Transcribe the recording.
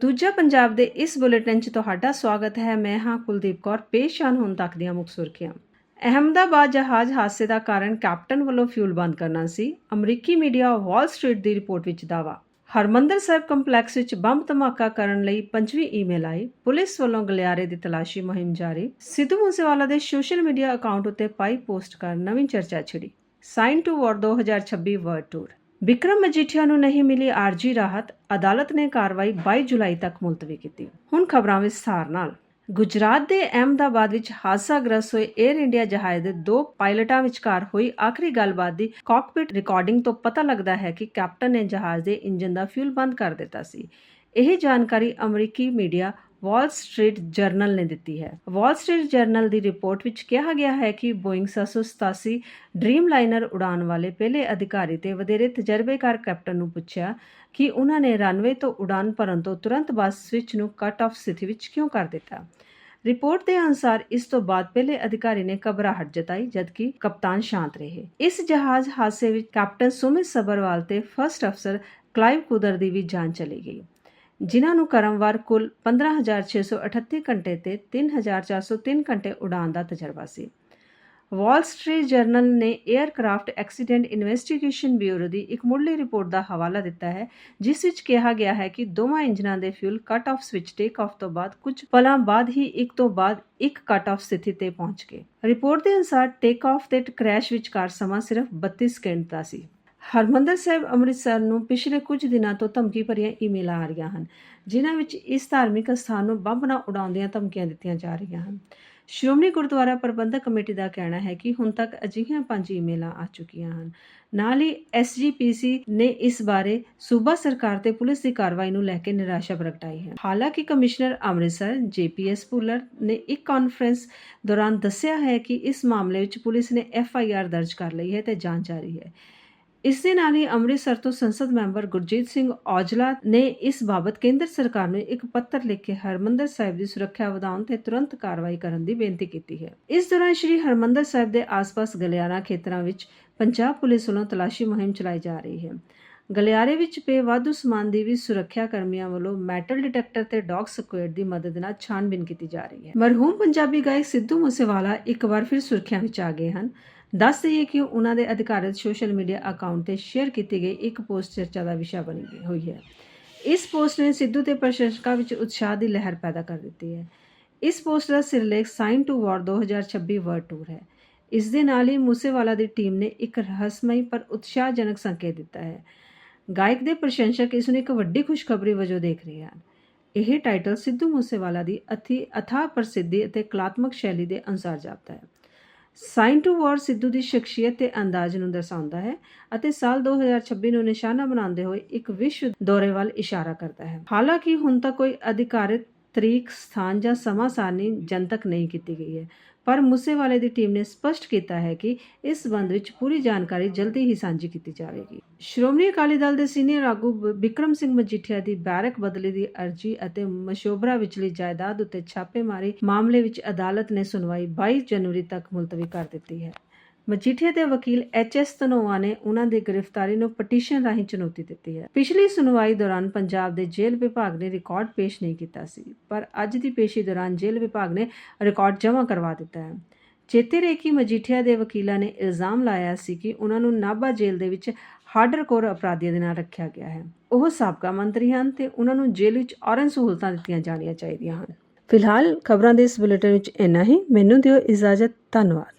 ਦੂਜਾ ਪੰਜਾਬ ਦੇ ਇਸ ਬੁਲੇਟਿਨ 'ਚ ਤੁਹਾਡਾ ਸਵਾਗਤ ਹੈ। ਮੈਂ ਹਾਂ ਕੁਲਦੀਪ ਕੌਰ, ਪੇਸ਼ ਹਨ ਹੁਣ ਤੱਕ ਦੀਆਂ ਮੁੱਖ ਸੁਰਖੀਆਂ। ਅਹਮਦਾਬਾਦ ਜਹਾਜ਼ ਹਾਦਸੇ ਦਾ ਕਾਰਨ ਕੈਪਟਨ ਵੱਲੋਂ ਫਿਊਲ ਬੰਦ ਕਰਨਾ ਸੀ। ਅਮਰੀਕੀ ਮੀਡੀਆ ਵਾਲ ਸਟਰੀਟ ਦੀ ਰਿਪੋਰਟ ਵਿੱਚ ਦਾਵਾ ਹਰਮੰਦਰ ਸਾਹਿਬ ਕੰਪਲੈਕਸ ਵਿੱਚ ਬੰਬ ਧਮਾਕਾ ਕਰਨ ਲਈ ਪੰਜਵੀਂ ਈਮੇਲ ਆਈ। ਪੁਲਿਸ ਵੱਲੋਂ ਗਲਿਆਰੇ ਦੀ ਤਲਾਸ਼ੀ ਮੁਹਿੰਮ ਜਾਰੀ। ਸਿੱਧੂ ਮੂਸੇਵਾਲਾ ਦੇ ਸੋਸ਼ਲ ਮੀਡੀਆ ਅਕਾਊਂਟ ਉੱਤੇ ਪਾਈ ਪੋਸਟ ਕਰ ਨਵੀਂ ਚਰਚਾ ਛਿੜੀ। Sign to war 2026 world tour. Vikram Majithia ਨੂੰ ਨਹੀਂ ਮਿਲੀ ਆਰਜੀ ਰਾਹਤ, ਅਦਾਲਤ ਨੇ ਕਾਰਵਾਈ 22 ਜੁਲਾਈ ਤੱਕ ਮੁਲਤਵੀ ਕੀਤੀ। ਹੁਣ ਖਬਰਾਂ ਵਿਸਥਾਰ ਨਾਲ। ਗੁਜਰਾਤ ਦੇ ਅਹਿਮਦਾਬਾਦ ਵਿੱਚ ਹਾਦਸਾਗ੍ਰਸਤ ਹੋਏ 에ਅਰ ਇੰਡੀਆ ਜਹਾਜ਼ ਦੇ ਦੋ ਪਾਇਲਟਾਂ ਵਿਚਕਾਰ ਹੋਈ ਆਖਰੀ ਗੱਲਬਾਤ ਦੀ ਕਾਕਪਿਟ ਰਿਕਾਰਡਿੰਗ ਤੋਂ ਪਤਾ ਲੱਗਦਾ ਹੈ ਕਿ ਕੈਪਟਨ ਨੇ ਜਹਾਜ਼ ਦੇ ਇੰਜਨ ਦਾ ਫਿਊਲ ਬੰਦ ਕਰ ਦਿੱਤਾ ਸੀ। ਇਹ ਜਾਣਕਾਰੀ ਅਮਰੀਕੀ ਮੀਡੀਆ ਵਾਲ ਸਟਰੀਟ ਜਰਨਲ ਨੇ ਦਿੱਤੀ ਹੈ। ਵਾਲ ਸਟਰੀਟ ਜਰਨਲ ਦੀ ਰਿਪੋਰਟ ਵਿੱਚ ਕਿਹਾ ਗਿਆ ਹੈ ਕਿ ਬੋਇੰਗ 787 ਡ੍ਰੀਮ ਲਾਈਨਰ ਉਡਾਣ ਵਾਲੇ ਪਹਿਲੇ ਅਧਿਕਾਰੀ ਤੇ ਵਧੇਰੇ ਤਜਰਬੇਕਾਰ ਕੈਪਟਨ ਨੂੰ ਪੁੱਛਿਆ ਕਿ ਉਹਨਾਂ ਨੇ ਰਨਵੇ ਤੋਂ ਉਡਾਨ ਭਰਨ ਤੋਂ ਤੁਰੰਤ ਬਾਅਦ ਸਵਿਚ ਨੂੰ ਕੱਟ ਆਫ ਸਥਿਤੀ ਵਿੱਚ ਕਿਉਂ ਕਰ ਦਿੱਤਾ? ਰਿਪੋਰਟ ਦੇ ਅਨੁਸਾਰ ਇਸ ਤੋਂ ਬਾਅਦ ਪਹਿਲੇ ਅਧਿਕਾਰੀ ਨੇ ਘਬਰਾਹਟ ਜਤਾਈ, ਜਦਕਿ ਕਪਤਾਨ ਸ਼ਾਂਤ ਰਹੇ। ਇਸ ਜਹਾਜ਼ ਹਾਦਸੇ ਵਿੱਚ ਕੈਪਟਨ ਸੁਮਿਤ ਸਬਰਵਾਲ ਤੇ ਫਰਸਟ ਅਫਸਰ ਕਲਾਈਵ ਕੁਦਰ ਦੀ ਵੀ ਜਾਨ ਚਲੀ ਗਈ। ਜਿਨ੍ਹਾਂ ਨੂੰ ਕਰਮਵਾਰ ਕੁੱਲ 15638 ਘੰਟੇ ਤੇ 3403 ਘੰਟੇ ਉਡਾਨ ਦਾ ਤਜਰਬਾ ਸੀ। ਵਾਲ ਸਟਰੀਟ ਜਰਨਲ ਨੇ 에ਅਰਕ੍ਰਾਫਟ ਐਕਸੀਡੈਂਟ ਇਨਵੈਸਟੀਗੇਸ਼ਨ ਬਿਊਰੋ ਦੀ ਇੱਕ ਮੁੱਢਲੀ ਰਿਪੋਰਟ ਦਾ ਹਵਾਲਾ ਦਿੱਤਾ ਹੈ, ਜਿਸ ਵਿੱਚ ਕਿਹਾ ਗਿਆ ਹੈ ਕਿ ਦੋਵਾਂ ਇੰਜਨਾਂ ਦੇ fuel cut off switch take off ਤੋਂ ਬਾਅਦ ਕੁਝ ਪਲਾਂ ਬਾਅਦ ਹੀ ਇੱਕ ਤੋਂ ਬਾਅਦ ਇੱਕ ਕੱਟ ਆਫ ਸਥਿਤੀ ਤੇ ਪਹੁੰਚ ਗਏ। ਰਿਪੋਰਟ ਦੇ ਅਨੁਸਾਰ ਟੇਕ ਆਫ ਤੇ ਕ੍ਰੈਸ਼ ਵਿਚਕਾਰ ਸਮਾਂ ਸਿਰਫ 32 ਸਕਿੰਟ ਦਾ ਸੀ। ਹਰਮੰਦਰ ਸਾਹਿਬ ਅੰਮ੍ਰਿਤਸਰ ਨੂੰ ਪਿਛਲੇ ਕੁਝ ਦਿਨਾਂ ਤੋਂ ਧਮਕੀ ਭਰੀਆਂ ਈਮੇਲਾਂ ਆ ਰਹੀਆਂ ਹਨ, ਜਿਨ੍ਹਾਂ ਵਿੱਚ ਇਸ ਧਾਰਮਿਕ ਸਥਾਨ ਨੂੰ ਬੰਬ ਨਾਲ ਉਡਾਉਂਦੀਆਂ ਧਮਕੀਆਂ ਦਿੱਤੀਆਂ ਜਾ ਰਹੀਆਂ ਹਨ। ਸ਼੍ਰੋਮਣੀ ਗੁਰਦੁਆਰਾ ਪ੍ਰਬੰਧਕ ਕਮੇਟੀ ਦਾ ਕਹਿਣਾ ਹੈ ਕਿ ਹੁਣ ਤੱਕ ਅਜਿਹੀਆਂ ਪੰਜ ਈਮੇਲਾਂ ਆ ਚੁੱਕੀਆਂ ਹਨ। ਨਾਲ ਹੀ ਐਸਜੀਪੀਸੀ ਨੇ ਇਸ ਬਾਰੇ ਸੂਬਾ ਸਰਕਾਰ ਤੇ ਪੁਲਿਸ ਦੀ ਕਾਰਵਾਈ ਨੂੰ ਲੈ ਕੇ ਨਿਰਾਸ਼ਾ ਪ੍ਰਗਟਾਈ ਹੈ। ਹਾਲਾਂਕਿ ਕਮਿਸ਼ਨਰ ਅੰਮ੍ਰਿਤਸਰ ਜੇਪੀਐਸ ਪੁਲਰ ਨੇ ਇੱਕ ਕਾਨਫਰੰਸ ਦੌਰਾਨ ਦੱਸਿਆ ਹੈ ਕਿ ਇਸ ਮਾਮਲੇ ਵਿੱਚ ਪੁਲਿਸ ਨੇ ਐਫਆਈਆਰ ਦਰਜ ਕਰ ਲਈ ਹੈ ਤੇ ਜਾਂਚ ਜਾਰੀ ਹੈ। ਇਸ ਦੇ ਨਾਲ ਹੀ ਅੰਮ੍ਰਿਤਸਰ ਤੋਂ ਸੰਸਦ ਮੈਂਬਰ ਗੁਰਜੀਤ ਸਿੰਘ ਔਜਲਾ ਨੇ ਇਸ ਬਾਬਤ ਕੇਂਦਰ ਸਰਕਾਰ ਨੂੰ ਇੱਕ ਪੱਤਰ ਲਿਖ ਕੇ ਹਰਮੰਦਰ ਸਾਹਿਬ ਦੀ ਸੁਰੱਖਿਆ ਵਧਾਉਣ ਤੇ ਤੁਰੰਤ ਕਾਰਵਾਈ ਕਰਨ ਦੀ ਬੇਨਤੀ ਕੀਤੀ ਹੈ। ਇਸ ਦੌਰਾਨ ਸ਼੍ਰੀ ਹਰਮੰਦਰ ਸਾਹਿਬ ਦੇ ਆਸ-ਪਾਸ ਗਲਿਆਰਾ ਖੇਤਰਾਂ ਵਿੱਚ ਪੰਜਾਬ ਪੁਲਿਸ ਵੱਲੋਂ ਤਲਾਸ਼ੀ ਮੁਹਿੰਮ ਚਲਾਈ ਜਾ ਰਹੀ ਹੈ। ਗਲਿਆਰੇ ਵਿੱਚ ਪਏ ਵਾਧੂ ਸਮਾਨ ਦੀ ਵੀ ਸੁਰੱਖਿਆ ਕਰਮੀਆਂ ਵੱਲੋਂ ਮੈਟਲ ਡਿਟੈਕਟਰ ਤੇ ਡੌਗ ਸਕੁਐਡ ਦੀ ਮਦਦ ਨਾਲ ਛਾਣਬੀਨ ਕੀਤੀ ਜਾ ਰਹੀ ਹੈ। ਮਰਹੂਮ ਪੰਜਾਬੀ ਗਾਇਕ ਸਿੱਧੂ ਮੂਸੇਵਾਲਾ ਇੱਕ ਵਾਰ ਫਿਰ ਸੁਰੱਖਿਆ ਵਿੱਚ ਆ ਗਏ ਹਨ। ਦੱਸ ਦਈਏ ਕਿ ਉਹਨਾਂ ਦੇ ਅਧਿਕਾਰਤ ਸੋਸ਼ਲ ਮੀਡੀਆ ਅਕਾਊਂਟ ਤੇ ਸ਼ੇਅਰ ਕੀਤੀ ਗਈ ਇੱਕ ਪੋਸਟ ਚਰਚਾ ਦਾ ਵਿਸ਼ਾ ਬਣੀ ਹੋਈ ਹੈ। ਇਸ ਪੋਸਟ ਨੇ ਸਿੱਧੂ ਤੇ ਪ੍ਰਸ਼ੰਸਕਾਂ ਵਿੱਚ ਉਤਸ਼ਾਹ ਦੀ ਲਹਿਰ ਪੈਦਾ ਕਰ ਦਿੱਤੀ ਹੈ। ਇਸ ਪੋਸਟ ਦਾ ਸਿਰਲੇਖ sign to war 2026 world tour ਹੈ। ਇਸ ਦੇ ਨਾਲ ਹੀ ਮੂਸੇਵਾਲਾ ਦੀ ਟੀਮ ਨੇ ਇੱਕ ਰਹੱਸਮਈ ਪਰ ਉਤਸ਼ਾਹਜਨਕ ਸੰਕੇਤ ਦਿੱਤਾ ਹੈ। ਗਾਇਕ ਦੇ ਪ੍ਰਸ਼ੰਸਕ ਇਸ ਨੂੰ ਇੱਕ ਵੱਡੀ ਖੁਸ਼ਖਬਰੀ ਵਜੋਂ ਦੇਖ ਰਹੇ ਹਨ। ਇਹ ਟਾਈਟਲ ਸਿੱਧੂ ਮੂਸੇਵਾਲਾ ਦੀ ਅਥੀ ਅਥਾ ਪ੍ਰਸਿੱਧੀ ਅਤੇ ਕਲਾਤਮਕ ਸ਼ੈਲੀ ਦੇ ਅਨੁਸਾਰ ਜਾਪਦਾ ਹੈ। ਸਾਈਨ ਟੂ ਵਾਰ ਸਿੱਧੂ ਦੀ ਸ਼ਖਸੀਅਤ ਤੇ ਅੰਦਾਜ਼ ਨੂੰ ਦਰਸਾਉਂਦਾ ਹੈ ਅਤੇ ਸਾਲ 2026 ਨੂੰ ਨਿਸ਼ਾਨਾ ਬਣਾਉਂਦੇ ਹੋਏ ਇੱਕ ਵਿਸ਼ਵ ਦੌਰੇ ਵੱਲ ਇਸ਼ਾਰਾ ਕਰਦਾ ਹੈ। ਹਾਲਾਂਕਿ ਹੁਣ ਤੱਕ ਕੋਈ ਅਧਿਕਾਰਿਤ ਤਰੀਕ, ਸਥਾਨ ਜਾਂ ਸਮਾਂ ਸਾਰਣੀ ਜਨਤਕ ਨਹੀਂ ਕੀਤੀ ਗਈ ਹੈ। ਪਰ ਮੂਸੇਵਾਲੇ ਦੀ ਟੀਮ ਨੇ ਸਪਸ਼ਟ ਕੀਤਾ ਹੈ ਕਿ ਇਸ ਸੰਬੰਧ ਵਿੱਚ ਪੂਰੀ ਜਾਣਕਾਰੀ ਜਲਦੀ ਹੀ ਸਾਂਝੀ ਕੀਤੀ ਜਾਵੇਗੀ। ਸ਼੍ਰੋਮਣੀ ਅਕਾਲੀ ਦਲ ਦੇ ਸੀਨੀਅਰ ਆਗੂ ਬ- ਬਿਕਰਮ ਸਿੰਘ ਮਜੀਠੀਆ ਦੀ ਬੈਰਕ ਬਦਲੀ ਦੀ ਅਰਜੀ ਅਤੇ ਮਸ਼ੋਬਰਾ ਵਿਚਲੀ ਜਾਇਦਾਦ ਉੱਤੇ ਛਾਪੇਮਾਰੀ ਮਾਮਲੇ ਵਿੱਚ ਅਦਾਲਤ ਨੇ ਸੁਣਵਾਈ 22 ਜਨਵਰੀ ਤੱਕ ਮੁਲਤਵੀ ਕਰ ਦਿੱਤੀ ਹੈ। ਮਜੀਠੀਆ ਦੇ ਵਕੀਲ ਐਚ ਐਸ ਧਨੋਆ ਨੇ ਉਹਨਾਂ ਦੀ ਗ੍ਰਿਫਤਾਰੀ ਨੂੰ ਪਟੀਸ਼ਨ ਰਾਹੀਂ ਚੁਣੌਤੀ ਦਿੱਤੀ ਹੈ। ਪਿਛਲੀ ਸੁਣਵਾਈ ਦੌਰਾਨ ਪੰਜਾਬ ਦੇ ਜੇਲ੍ਹ ਵਿਭਾਗ ਨੇ ਰਿਕਾਰਡ ਪੇਸ਼ ਨਹੀਂ ਕੀਤਾ ਸੀ, ਪਰ ਅੱਜ ਦੀ ਪੇਸ਼ੀ ਦੌਰਾਨ ਜੇਲ੍ਹ ਵਿਭਾਗ ਨੇ ਰਿਕਾਰਡ ਜਮ੍ਹਾਂ ਕਰਵਾ ਦਿੱਤਾ ਹੈ। ਚੇਤੇ ਰਹੇ ਕਿ ਮਜੀਠੀਆ ਦੇ ਵਕੀਲਾਂ ਨੇ ਇਲਜ਼ਾਮ ਲਾਇਆ ਸੀ ਕਿ ਉਹਨਾਂ ਨੂੰ ਨਾਭਾ ਜੇਲ੍ਹ ਦੇ ਵਿੱਚ ਹਾਰਡਕੋਰ ਅਪਰਾਧੀਆਂ ਦੇ ਨਾਲ ਰੱਖਿਆ ਗਿਆ ਹੈ। ਉਹ ਸਾਬਕਾ ਮੰਤਰੀ ਹਨ ਤੇ ਉਹਨਾਂ ਨੂੰ ਜੇਲ੍ਹ ਵਿੱਚ ਔਰਨ ਸਹੂਲਤਾਂ ਦਿੱਤੀਆਂ ਜਾਣੀਆਂ ਚਾਹੀਦੀਆਂ ਹਨ। ਫਿਲਹਾਲ ਖਬਰਾਂ ਦੇ ਇਸ ਬੁਲੇਟਿਨ ਵਿੱਚ ਇੰਨਾ ਹੀ। ਮੈਨੂੰ ਦਿਓ ਇਜਾਜ਼ਤ। ਧੰਨਵਾਦ।